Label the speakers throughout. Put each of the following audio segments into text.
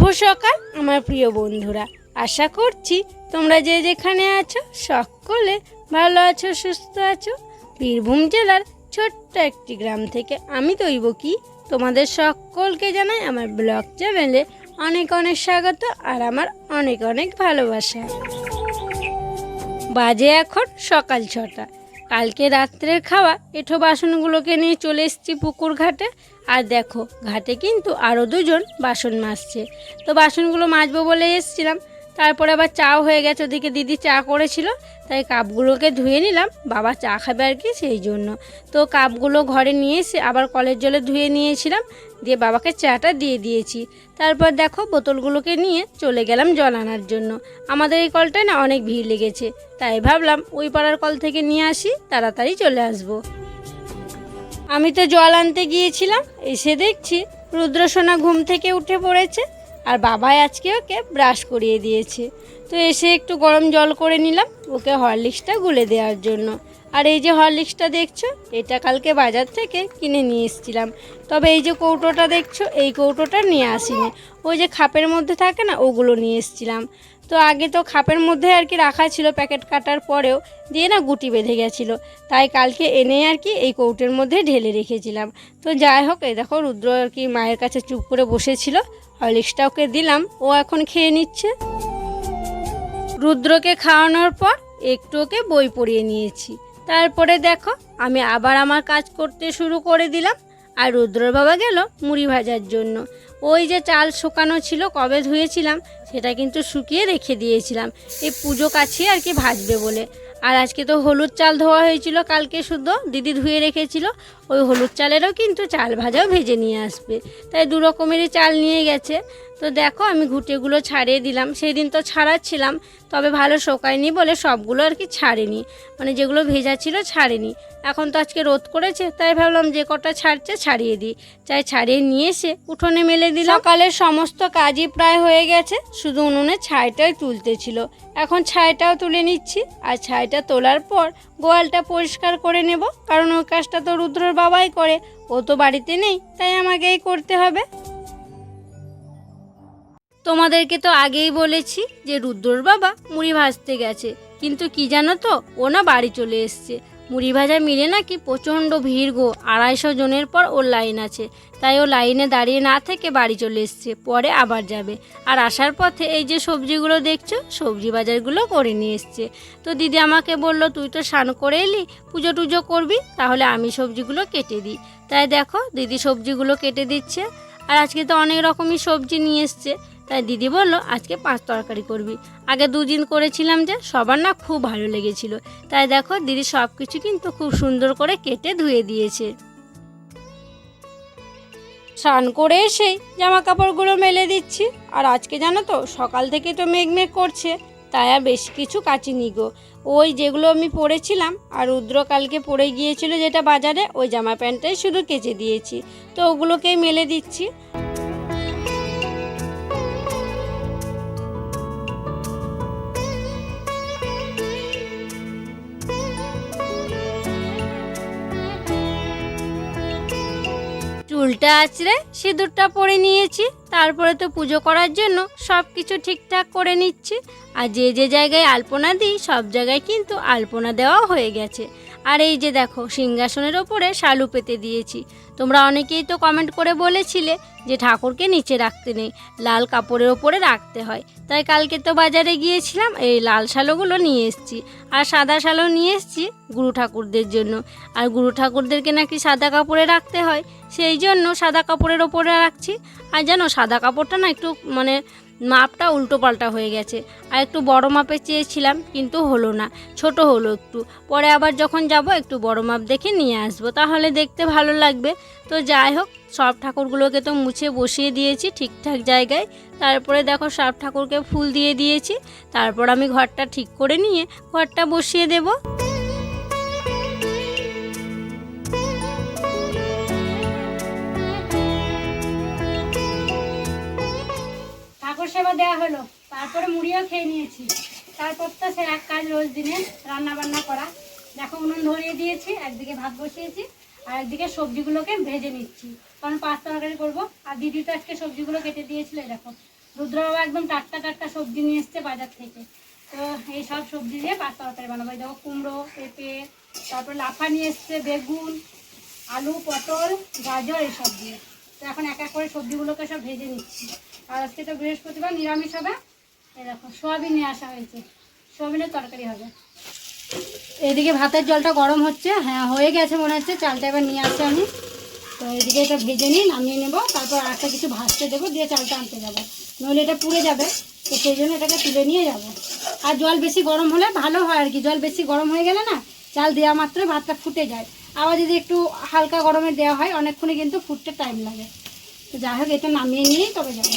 Speaker 1: শুভ সকাল, আমার প্রিয় বন্ধুরা। আশা করছি তোমরা যে যেখানে আছো, সকলে ভালো আছো, সুস্থ আছো। বীরভূম জেলার ছোট্ট একটি গ্রাম থেকে আমি তৈব কি, তোমাদের সকলকে জানাই আমার ব্লগ চ্যানেলে অনেক অনেক স্বাগত আর আমার অনেক অনেক ভালোবাসা। বাজে এখন সকাল ছটা। কালকে রাত্রের খাওয়া, এঠো বাসনগুলোকে নিয়ে চলে এসেছি পুকুর ঘাটে। আর দেখো, ঘাটে কিন্তু আরও দুজন বাসন মাজছে। তো বাসনগুলো মাজবো বলে এসেছিলাম। তারপরে আবার চাও হয়ে গেছে, ওদিকে দিদি চা করেছিল। তাই কাপগুলোকে ধুয়ে নিলাম, বাবা চা খাবে আর কি সেই জন্য। তো কাপগুলো ঘরে নিয়ে এসে আবার কলের জলে ধুয়ে নিয়েছিলাম, দিয়ে বাবাকে চাটা দিয়ে দিয়েছি। তারপর দেখো, বোতলগুলোকে নিয়ে চলে গেলাম জল আনার জন্য। আমাদের এই কলটায় না অনেক ভিড় লেগেছে। তাই ভাবলাম, ওই পাড়ার কল থেকে নিয়ে আসি, তাড়াতাড়ি চলে আসব। আমি তো জল আনতে গিয়েছিলাম, এসে দেখছি রুদ্রসোনা ঘুম থেকে উঠে পড়েছে আর বাবাই আজকে ওকে ব্রাশ করিয়ে দিয়েছে। তো এসে একটু গরম জল করে নিলাম ওকে হরলিক্সটা গুলে দেওয়ার জন্য। আর এই যে হরলিক্সটা দেখছ, এটা কালকে বাজার থেকে কিনে নিয়ে এসেছিলাম। তবে এই যে কৌটোটা দেখছ, এই কৌটোটা নিয়ে আসিনি। ওই যে খাপের মধ্যে থাকে না, ওগুলো নিয়ে এসেছিলাম। তো আগে তো খাপের মধ্যে আর কি রাখা ছিল প্যাকেট কাটার পরেও দিয়ে না গুটি বেঁধে গেছিল। তাই কালকে এনে আর কি এই কৌটের মধ্যে ঢেলে রেখেছিলাম। তো যাই হোক, এই দেখো রুদ্র আর কি মায়ের কাছে চুপ করে বসেছিল। হরলিক্সটা ওকে দিলাম, ও এখন খেয়ে নিচ্ছে। রুদ্রকে খাওয়ানোর পর একটু ওকে বই পড়িয়ে নিয়েছি। তারপরে দেখো, আমি আবার আমার কাজ করতে শুরু করে দিলাম। আর রুদ্রর বাবা গেল মুড়ি ভাজার জন্য। ওই যে চাল শুকানো ছিল, কবে ধুয়েছিলাম সেটা কিন্তু শুকিয়ে রেখে দিয়েছিলাম। এই পুজো কাছে আর কি ভাজবে বলে। আর আজকে তো হলুদ চাল ধোয়া হয়েছিল, কালকে শুদ্ধ দিদি ধুয়ে রেখেছিল। ওই হলুদ চালেরও কিন্তু চাল ভাজাও ভেজে নিয়ে আসবে। তাই দু রকমেরই চাল নিয়ে গেছে। তো দেখো, আমি ঘুটেগুলো ছাড়িয়ে দিলাম। সেই দিন তো ছাড়াচ্ছিলাম, তবে ভালো শোকায়নি বলে সবগুলো আর কি ছাড়েনি। মানে যেগুলো ভেজা ছিল ছাড়েনি। এখন তো আজকে রোদ করেছে, তাই ভাবলাম যে কটা ছাড়ছে ছাড়িয়ে দিই। চাই ছাড়িয়ে নিয়ে এসে উঠোনে মেলে দিলাম। সকালের সমস্ত কাজই প্রায় হয়ে গেছে, শুধু উনুনে ছাইটাই তুলতে ছিল। এখন ছাইটাও তুলে নিচ্ছি, আর ছাইটা তোলার পর গোয়ালটা পরিষ্কার করে নেব, কারণ ওই কাজটা তো রুদ্রর বাবাই করে। ও তো বাড়িতে নেই, তাই আমাকেই করতে হবে। তোমাদেরকে তো আগেই বলেছি যে রুদ্রর বাবা মুড়ি ভাজতে গেছে। কিন্তু কি জানো তো, ও না বাড়ি চলে এসছে। মুড়ি ভাজা মিলে নাকি প্রচণ্ড ভিড় গো, আড়াইশো জনের পর ওর লাইন আছে। তাই ও লাইনে দাঁড়িয়ে না থেকে বাড়ি চলে এসছে, পরে আবার যাবে। আর আসার পথে এই যে সবজিগুলো দেখছ, সবজি বাজারগুলো করে নিয়ে এসছে। তো দিদি আমাকে বলল, তুই তো স্নান করে এলি, পুজো টুজো করবি, তাহলে আমি সবজিগুলো কেটে দিই। তাই দেখো, দিদি সবজিগুলো কেটে দিচ্ছে। আর আজকে তো অনেক রকমই সবজি নিয়ে এসছে। তাই দিদি বলল, আজকে পাঁচ তরকারি করবি। আগে দুদিন করেছিলাম যে, সবার না খুব ভালো লেগেছিল। তাই দেখো, দিদি সব কিছু কিন্তু খুব সুন্দর করে কেটে ধুয়ে দিয়েছে। স্নান করে এসেই জামা কাপড়গুলো মেলে দিচ্ছি। আর আজকে জানো তো, সকাল থেকে তো মেঘ মেঘ করছে, তাই আর বেশি কিছু কাচিনি গো। ওই যেগুলো আমি পরেছিলাম, আর রুদ্র কালকে পরে গিয়েছিল যেটা বাজারে, ওই জামা প্যান্টটাই শুধু কেচে দিয়েছি। তো ওগুলোকেই মেলে দিচ্ছি। চুলটা আঁচড়ে সিঁদুরটা পরে নিয়েছি। তারপরে তো পুজো করার জন্য সব কিছু ঠিকঠাক করে নিচ্ছি। আর যে যে জায়গায় আলপনা দিই, সব জায়গায় কিন্তু আলপনা দেওয়া হয়ে গেছে। আর এই যে দেখো, সিংহাসনের ওপরে শালু পেতে দিয়েছি। তোমরা অনেকেই তো কমেন্ট করে বলেছিলে যে ঠাকুরকে নিচে রাখতে নেই, লাল কাপড়ের ওপরে রাখতে হয়। তাই কালকে তো বাজারে গিয়েছিলাম, এই লাল শালোগুলো নিয়ে এসেছি। আর সাদা শালো নিয়ে এসেছি গুরু ঠাকুরদের জন্য। আর গুরু ঠাকুরদেরকে নাকি সাদা কাপড়ে রাখতে হয়, সেই জন্য সাদা কাপড়ের ওপরে রাখছি। আর জানো, সাদা কাপড়টা না একটু মানে মাপটা উল্টো পাল্টা হয়ে গেছে। আর একটু বড় মাপে চেয়েছিলাম, কিন্তু হলো না। ছোট হলো একটু। পরে আবার যখন যাব, একটু বড় মাপ দেখে নিয়ে আসব। তাহলে দেখতে ভালো লাগবে। তো যাই হোক, সব ঠাকুরগুলোকে তো মুছে বসিয়ে দিয়েছি ঠিকঠাক জায়গায়। তারপরে দেখো, সব ঠাকুরকে ফুল দিয়ে দিয়েছি। তারপর আমি ঘরটা ঠিক করে নিয়ে ঘরটা বসিয়ে দেবো। ঠাকুর সেবা দেওয়া হলো, তারপরে মুড়িও খেয়ে নিয়েছি। তারপর তো সে এক কাজ রোজ দিনে রান্না বান্না করা। দেখো উনুন ধরিয়ে দিয়েছি, একদিকে ভাত বসিয়েছি, আর একদিকে সবজিগুলোকে ভেজে নিচ্ছি। কারণ পাঁচ তরকারি করব, আর দিদি তো আজকে সবজিগুলো কেটে দিয়েছিল দেখো। রুদ্রবাবু একদম টাটকা টাটকা সবজি নিয়ে এসছে বাজার থেকে। তো এই সব সবজি দিয়ে পাস্তা তরকারি বানাবো। দেখো কুমড়ো, পেঁপে, তারপর লাফা নিয়ে এসছে বেগুন, আলু, পটল, গাজর এইসব দিয়ে। তো এখন এক এক করে সবজিগুলোকে সব ভেজে নিচ্ছি। আর আজকে তো বৃহস্পতিবার, নিরামিষ হবে। এই দেখো, সোয়াবিন নিয়ে আসা হয়েছে। সোয়াবিনের তরকারি হবে। এদিকে ভাতের জলটা গরম হচ্ছে। হ্যাঁ হয়ে গেছে মনে হচ্ছে। চালটা এবার নিয়ে আসছি আমি। তো এদিকে এটা ভেজে নিই, নামিয়ে নেব। তারপর একটা কিছু ভাজতে দেবো, দিয়ে চালটা আনতে যাব। নইলে এটা পুড়ে যাবে। তো সেই জন্য এটাকে তুলে নিয়ে যাব। আর জল বেশি গরম হলে ভালো হয় আর কি। জল বেশি গরম হয়ে গেলে না, চাল দেওয়া মাত্রই ভাতটা ফুটে যায়। আবার যদি একটু হালকা গরমে দেওয়া হয় অনেকক্ষণই কিন্তু ফুটতে টাইম লাগে। তো যাই হোক, এটা নামিয়ে নিয়েই তবে যাব।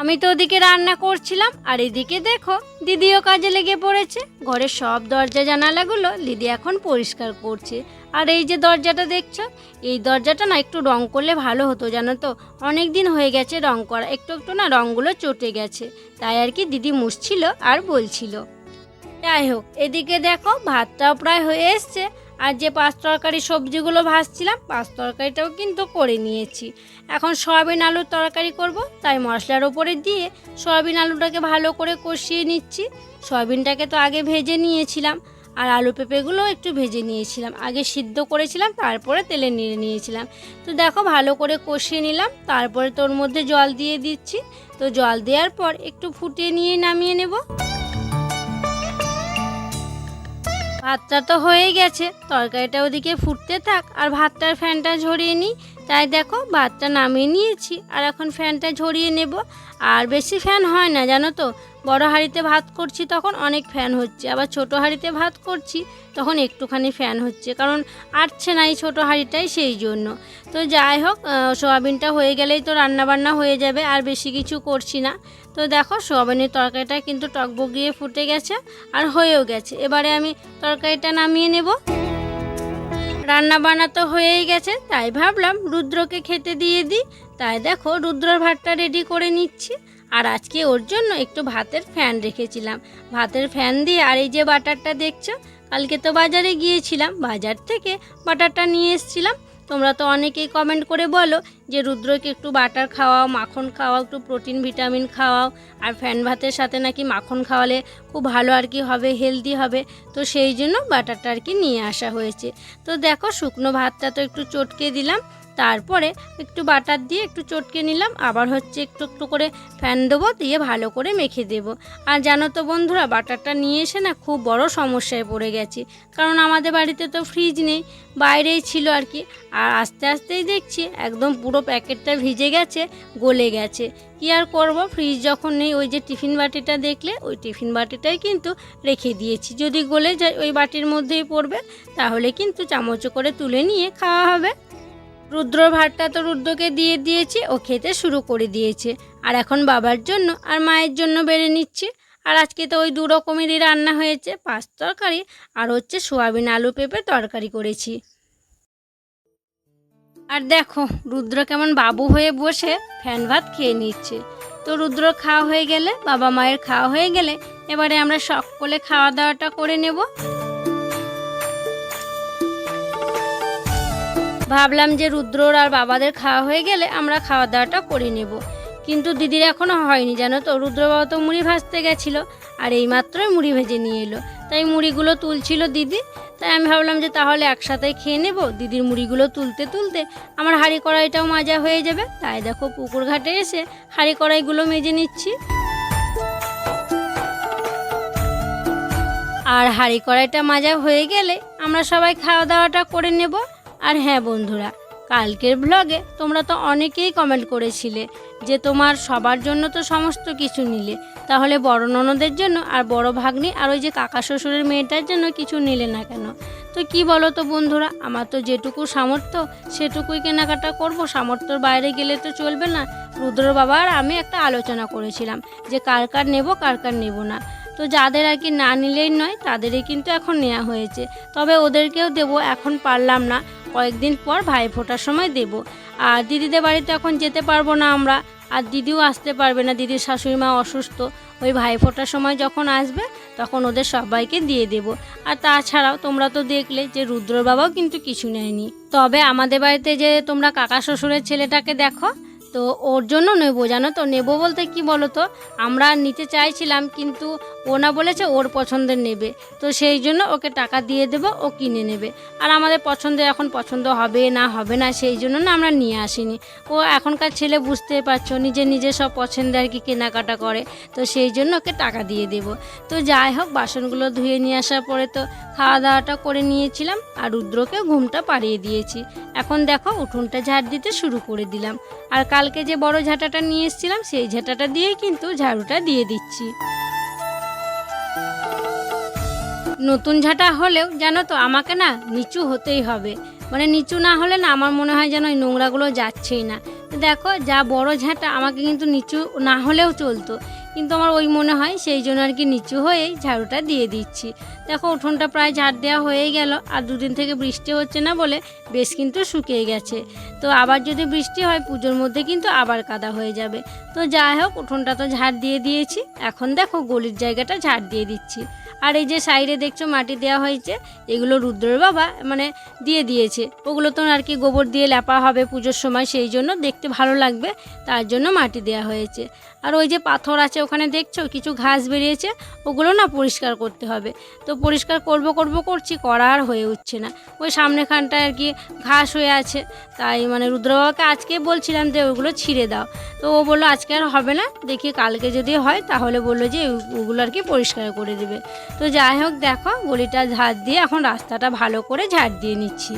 Speaker 1: আমি তো ওদিকে রান্না করছিলাম, আর এদিকে দেখো, দিদিও কাজে লেগে পড়েছে। ঘরের সব দরজা জানালাগুলো দিদি এখন পরিষ্কার করছে। আর এই যে দরজাটা দেখছ, এই দরজাটা না একটু রং করলে ভালো হতো জানো তো? অনেক দিন হয়ে গেছে রং করা, একটু একটু না রঙগুলো চটে গেছে। তাই আর কি দিদি মুছছিল আর বলছিল। যাই হোক, এদিকে দেখো, ভাতটাও প্রায় হয়ে এসছে। আর যে পাঁচ তরকারি সবজিগুলো ভাজছিলাম, পাঁচ তরকারিটাও কিন্তু করে নিয়েছি। এখন সয়াবিন আলুর তরকারি করব, তাই মশলার ওপরে দিয়ে সয়াবিন আলুটাকে ভালো করে কষিয়ে নিচ্ছি। সয়াবিনটাকে তো আগে ভেজে নিয়েছিলাম, আর আলু পেঁপেগুলো একটু ভেজে নিয়েছিলাম। আগে সিদ্ধ করেছিলাম, তারপরে তেলে নিয়ে নিয়েছিলাম। তো দেখো, ভালো করে কষিয়ে নিলাম, তারপরে তোর মধ্যে জল দিয়ে দিচ্ছি। তো জল দেওয়ার পর একটু ফুটিয়ে নিয়ে নামিয়ে নেব। ভাতটা তো হয়ে গেছে। তরকারিটা ওদিকে ফুটতে থাক, আর ভাতটার ফ্যানটা ঝরিয়ে নিই। তাই দেখো, ভাতটা নামিয়ে নিয়েছি, আর এখন ফ্যানটা ঝরিয়ে নেব। আর বেশি ফ্যান হয় না, জানো তো? বড় হাঁড়িতে ভাত করছি তখন অনেক ফ্যান হচ্ছে। আবার ছোট হাঁড়িতে ভাত করছি তখন একটুখানি ফ্যান হচ্ছে। কারণ আটছে না এই ছোটো হাঁড়িটাই সেই জন্য। তো যাই হোক সোয়াবিনটা হয়ে গেলেই তো রান্নাবান্না হয়ে যাবে, আর বেশি কিছু করছি না। তো দেখো, সোয়াবিনের তরকারিটা কিন্তু টকবগিয়ে ফুটে গেছে আর হয়েও গেছে। এবারে আমি তরকারিটা নামিয়ে নেব। রান্না বান্না তো হয়েই গেছে, তাই ভাবলাম রুদ্রকে খেতে দিয়ে দিই। তাই দেখো, রুদ্রর ভাতটা রেডি করে নিচ্ছি। আর আজকে ওর জন্য একটু ভাতের ফ্যান রেখেছিলাম। ভাতের ফ্যান দিয়ে আর এই যে বাটারটা দেখছ, কালকে তো বাজারে গিয়েছিলাম, বাজার থেকে বাটারটা নিয়ে এসেছিলাম। তোমরা তো অনেকেই কমেন্ট করে বলো যে, রুদ্রকে একটু বাটার খাওয়াও, মাখন খাওয়াও, একটু প্রোটিন ভিটামিন খাওয়াও, আর ফ্যান ভাতের সাথে নাকি মাখন খাওয়ালে খুব ভালো আর কি হবে হেলদি হবে। তো সেই জন্য বাটারটা আর কি নিয়ে আসা হয়েছে। তো দেখো, শুকনো ভাতটা তো একটু চটকে দিলাম। তারপরে একটু বাটার দিয়ে একটু চটকে নিলাম, আবার হচ্ছে একটু একটু করে ফ্যান দেবো, দিয়ে ভালো করে মেখে দেব। আর জানো তো বন্ধুরা, বাটারটা নিয়ে এসে না খুব বড় সমস্যায় পড়ে গেছি। কারণ আমাদের বাড়িতে তো ফ্রিজ নেই, বাইরেই ছিল আর কি। আর আস্তে আস্তেই দেখছি একদম পুরো প্যাকেটটা ভিজে গেছে, গলে গেছে। কি আর করব ফ্রিজ যখন নেই, ওই যে টিফিন বাটিটা দেখলে, ওই টিফিন বাটিটাই কিন্তু রেখে দিয়েছি। যদি গলে যায়, ওই বাটির মধ্যেই পড়বে, তাহলে কিন্তু চামচ করে তুলে নিয়ে খাওয়া হবে। রুদ্র ভাতটা তো রুদ্রকে দিয়ে দিয়েছি, ও খেতে শুরু করে দিয়েছে। আর এখন বাবার জন্য আর মায়ের জন্য বেড়ে নিচ্ছে। আর আজকে তো ওই দু রকমেরই রান্না হয়েছে, পাঁচ তরকারি আর হচ্ছে সোয়াবিন আলু পেঁপে তরকারি করেছি। আর দেখো, রুদ্র কেমন বাবু হয়ে বসে ফ্যান ভাত খেয়ে নিচ্ছে। তো রুদ্র খাওয়া হয়ে গেলে, বাবা মায়ের খাওয়া হয়ে গেলে, এবারে আমরা সকলে খাওয়া দাওয়াটা করে নেব। ভাবলাম যে রুদ্রর আর বাবাদের খাওয়া হয়ে গেলে আমরা খাওয়া দাওয়াটা করে নেব। কিন্তু দিদির এখনও হয়নি, জানো তো? রুদ্র বাবা তো মুড়ি ভাজতে গেছিল আর এই মাত্রই মুড়ি ভেজে নিয়ে এলো। তাই মুড়িগুলো তুলছিল দিদি। তাই আমি ভাবলাম যে তাহলে একসাথে খেয়ে নেব। দিদির মুড়িগুলো তুলতে তুলতে আমার হাঁড়ি কড়াইটাও মাজা হয়ে যাবে। তাই দেখো পুকুর ঘাটে এসে হাঁড়ি কড়াইগুলো মেজে নিচ্ছি। আর হাঁড়ি কড়াইটা মাজা হয়ে গেলে আমরা সবাই খাওয়া দাওয়াটা করে নেব। আর হ্যাঁ বন্ধুরা, কালকের ব্লগে তোমরা তো অনেকেই কমেন্ট করেছিলে যে তোমার সবার জন্য তো সমস্ত কিছু নিলে, তাহলে বড় ননদের জন্য আর বড় ভাগ্নি আর ওই যে কাকা শ্বশুরের মেয়েটার জন্য কিছু নিলে না কেন? তো কি বলো তো বন্ধুরা, আমার তো যেটুকু সামর্থ্য সেটুকুই কেনাকাটা করব, সামর্থ্যর বাইরে গেলে তো চলবে না। রুদ্র বাবা আর আমি একটা আলোচনা করেছিলাম যে কার কার নেব, কার কার নেব না। তো যাদের আর কি না নিলেই নয়, তাদেরই কিন্তু এখন নেওয়া হয়েছে। তবে ওদেরকেও দেব, এখন পারলাম না। কয়েকদিন পর ভাই ফোটার সময় দেব। আর দিদিদের বাড়িতে এখন যেতে পারব না আমরা। আর দিদিও আসতে পারবে না, দিদির শাশুড়ি মা অসুস্থ। ওই ভাই ফোটার সময় যখন আসবে, তখন ওদের সবাইকে দিয়ে দেব। আর তাছাড়াও তোমরা তো দেখলে যে রুদ্র বাবাও কিন্তু কিছু নেয়নি। তবে আমাদের বাড়িতে যে তোমরা কাকা শ্বশুরের ছেলেটাকে দেখো তো ওর জন্য নেব, জানো তো? নেব বলতে কি বলো তো আমরা নিতে চাইছিলাম, কিন্তু ও না বলেছে ওর পছন্দের নেবে। তো সেই জন্য ওকে টাকা দিয়ে দেবো, ও কিনে নেবে। আর আমাদের পছন্দের এখন পছন্দ হবে না হবে না, সেই জন্য না আমরা নিয়ে আসিনি। ও এখনকার ছেলে বুঝতে পারছ, নিজে নিজে সব পছন্দ আর কি কেনাকাটা করে। তো সেই জন্য ওকে টাকা দিয়ে দেব। তো যাই হোক, বাসনগুলো ধুয়ে নিয়ে আসার পরে তো খাওয়া দাওয়াটা করে নিয়েছিলাম, আর রুদ্রকে ঘুমটা পাড়িয়ে দিয়েছি। এখন দেখো, উঠোনটা ঝাড় দিতে শুরু করে দিলাম। আর কালকে যে বড় ঝাঁটাটা নিয়ে এসেছিলাম, সেই ঝাঁটাটা দিয়ে কিন্তু ঝাড়ুটা দিয়ে দিচ্ছি। নতুন ঝাঁটা হলেও জানো তো, আমাকে না নিচু হতেই হবে। মানে নিচু না হলে না আমার মনে হয় যেন ওই নোংরাগুলো যাচ্ছেই না। দেখো, যা বড় ঝাঁটা আমাকে কিন্তু নিচু না হলেও চলতো। কিন্তু আমার ওই মনে হয় সেই জন্য আর কি নিচু হয়ে ঝাড়ুটা দিয়ে দিচ্ছি। দেখো, উঠোনটা প্রায় ঝাড় দেওয়া হয়ে গেল। আর দুদিন থেকে বৃষ্টি হচ্ছে না বলে বেশ কিন্তু শুকিয়ে গেছে। তো আবার যদি বৃষ্টি হয়, পুজোর মধ্যে কিন্তু আবার কাদা হয়ে যাবে। তো যাই হোক, উঠোনটা তো ঝাড় দিয়ে দিয়েছি। এখন দেখো, গলির জায়গাটা ঝাড় দিয়ে দিচ্ছি। আর এই যে সাইডে দেখছ মাটি দেওয়া হয়েছে, এগুলো রুদ্রের বাবা মানে দিয়ে দিয়েছে। ওগুলো তো আর কি গোবর দিয়ে লেপা হবে পুজোর সময়, সেই জন্য দেখতে ভালো লাগবে, তার জন্য মাটি দেওয়া হয়েছে। আর ওই যে পাথর আছে ওখানে দেখছ, কিছু ঘাস বেরিয়েছে, ওগুলো না পরিষ্কার করতে হবে। তো পরিষ্কার করব করব করছি, করা আর হয়ে উঠছে না। ওই সামনেখানটায় আর কি ঘাস হয়ে আছে, তাই মানে রুদ্রবাবাকে আজকে বলছিলাম যে ওগুলো ছিঁড়ে দাও। তো ও বলল, আজকে আর হবে না, দেখি কালকে যদি হয়, তাহলে বলল যে ওগুলো আর কি পরিষ্কার করে দেবে। তো যাই হোক, দেখো, গলিটা ঝাড় দিয়ে এখন রাস্তাটা ভালো করে ঝাড় দিয়ে নিচ্ছি।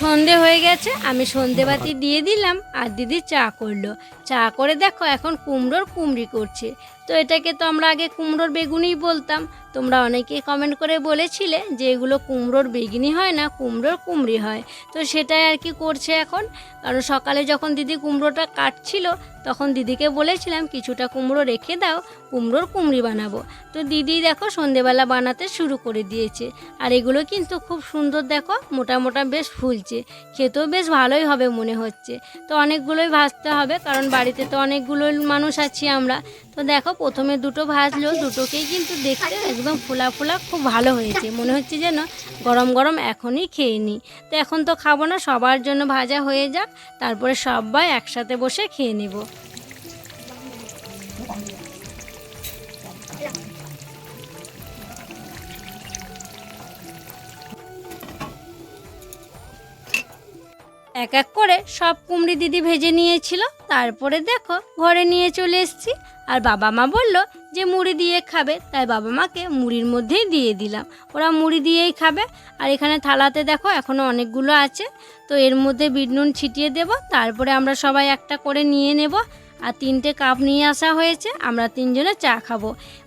Speaker 1: সন্ধে হয়ে গেছে, আমি সন্ধেবাতি দিয়ে দিলাম আর দিদি চা করল। চা করে দেখো, এখন কুমড়োর কুমড়ি করছে। তো এটাকে তো আমরা আগে কুমড়োর বেগুনিই বলতাম। তোমরা অনেকেই কমেন্ট করে বলেছিলে যে এগুলো কুমড়োর বেগুনি হয় না, কুমড়োর কুমড়ি হয়। তো সেটাই আর কি করছে এখন। কারণ সকালে যখন দিদি কুমড়োটা কাটছিল, তখন দিদিকে বলেছিলাম, কিছুটা কুমড়ো রেখে দাও, কুমড়োর কুমড়ি বানাবো। তো দিদি দেখো সন্ধেবেলা বানাতে শুরু করে দিয়েছে। আর এগুলো কিন্তু খুব সুন্দর দেখো, মোটা মোটা বেশ ফুলছে। খেতেও বেশ ভালোই হবে মনে হচ্ছে। তো অনেকগুলোই ভাজতে হবে, কারণ বাড়িতে তো অনেকগুলো মানুষ আছি আমরা। তো দেখো, প্রথমে দুটো ভাজলো, দুটোকেই কিন্তু দেখতে একদম ফোলা ফোলা খুব ভালো হয়েছে। মনে হচ্ছে যেন গরম গরম এখনই খেয়ে নিই। তো এখন তো খাব না, সবার জন্য ভাজা হয়ে যাক, তারপরে সবাই একসাথে বসে খেয়ে নেব। এক এক করে সব কুমড়ি দিদি ভেজে নিয়েছিল। তারপরে দেখো, ঘরে নিয়ে চলে এসছি। আর বাবা মা বলল যে মুড়ি দিয়ে খাবে, তাই বাবা মাকে মুড়ির মধ্যেই দিয়ে দিলাম। ওরা মুড়ি দিয়েই খাবে। আর এখানে থালাতে দেখো এখনও অনেকগুলো আছে। তো এর মধ্যে বিট নুন ছিটিয়ে দেব। তারপরে আমরা সবাই একটা করে নিয়ে নেব। আর তিনটে কাপ নিয়ে আসা হয়েছে, আমরা তিনজনে চা খাব।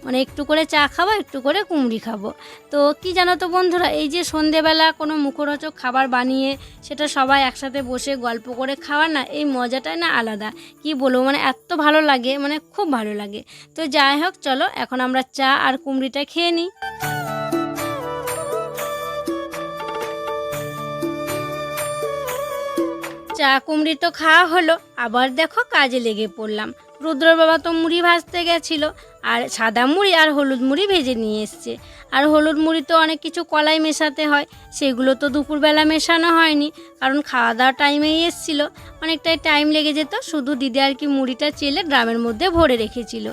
Speaker 1: মানে একটু করে চা খাব, একটু করে কুমড়ি খাব। তো কি জানো তো বন্ধুরা, এই যে সন্ধেবেলা কোনো মুখরোচক খাবার বানিয়ে সেটা সবাই একসাথে বসে গল্প করে খাওয়া না, এই মজাটাই না আলাদা। কি বলব মানে এত ভালো লাগে মানে খুব ভালো লাগে। তো যাই হোক, চলো, এখন আমরা চা আর কুমড়িটা খেয়ে নিই। চা কুমড়ি তো খাওয়া হলো, আবার দেখো কাজে লেগে পড়লাম। রুদ্র বাবা তো মুড়ি ভাজতে গেছিল আর সাদা মুড়ি আর হলুদ মুড়ি ভেজে নিয়ে এসছে। আর হলুদ মুড়ি তো অনেক কিছু কলাই মেশাতে হয়, সেগুলো তো দুপুরবেলা মেশানো হয়নি, কারণ খাওয়া দাওয়া টাইমেই এসছিল। অনেকটাই টাইম লেগে যেত, শুধু দিদি আর কি মুড়িটা চেলে ড্রামের মধ্যে ভরে রেখেছিল।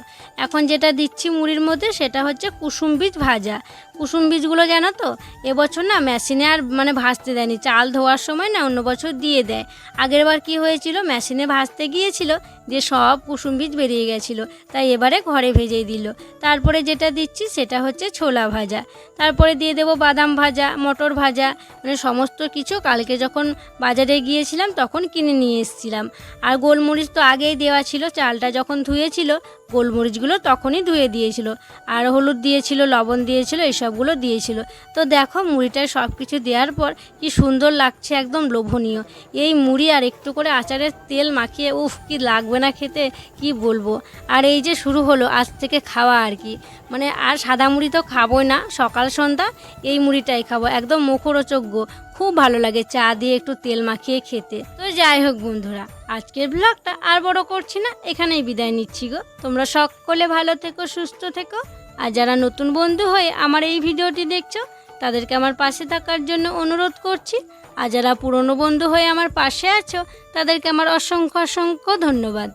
Speaker 1: এখন যেটা দিচ্ছি মুড়ির মধ্যে সেটা হচ্ছে কুসুম বীজ ভাজা। কুসুম বীজগুলো জানো তো, এবছর না মেশিনে আর মানে ভাজতে দেয়নি, চাল ধোয়ার সময় না অন্য বছর দিয়ে দেয়। আগের বার কী হয়েছিল, মেশিনে ভাজতে গিয়েছিল দিয়ে সব কুসুম বীজ বেরিয়ে গেছিল, তাই এবারে ঘরে ভেজে দিল। তারপরে যেটা দিচ্ছি সেটা হচ্ছে ছোলা ভাজা। তারপরে দিয়ে দেব বাদাম ভাজা, মটর ভাজা মানে সমস্ত কিছু কালকে যখন বাজারে গিয়েছিলাম তখন কিনে নিয়ে এসেছিলাম। আর গোলমরিচ তো আগেই দেওয়া ছিল, চালটা যখন ধুয়েছিল গোলমরিচগুলো তখনই ধুয়ে দিয়েছিল। আর হলুদ দিয়েছিল, লবণ দিয়েছিল, এসবগুলো দিয়েছিল। তো দেখো মুড়িটায় সব কিছু দেওয়ার পর কি সুন্দর লাগছে, একদম লোভনীয়। এই মুড়ি আর একটু করে আচারের তেল মাখিয়ে, উফ, কি লাগবে না খেতে, কি বলব? আর এই যে শুরু হলো, আজ থেকে খাওয়া আর কি। মানে আর সাদা মুড়ি তো খাবোই না, সকাল সন্ধ্যা এই মুড়িটাই খাব, একদম মুখরোচক খুব ভালো লাগে চা দিয়ে একটু তেল মাখিয়ে খেতে। তো যাই হোক বন্ধুরা, আজকের ব্লগটা আর বড় করছি না, এখানেই বিদায় নিচ্ছি গো। তোমরা সকলে ভালো থেকো, সুস্থ থেকো। আর যারা নতুন বন্ধু হয়ে আমার এই ভিডিওটি দেখছ, তাদেরকে আমার পাশে থাকার জন্য অনুরোধ করছি। আর যারা পুরনো বন্ধু হয়ে আমার পাশে আছো, তাদেরকে আমার অসংখ্য অসংখ্য ধন্যবাদ।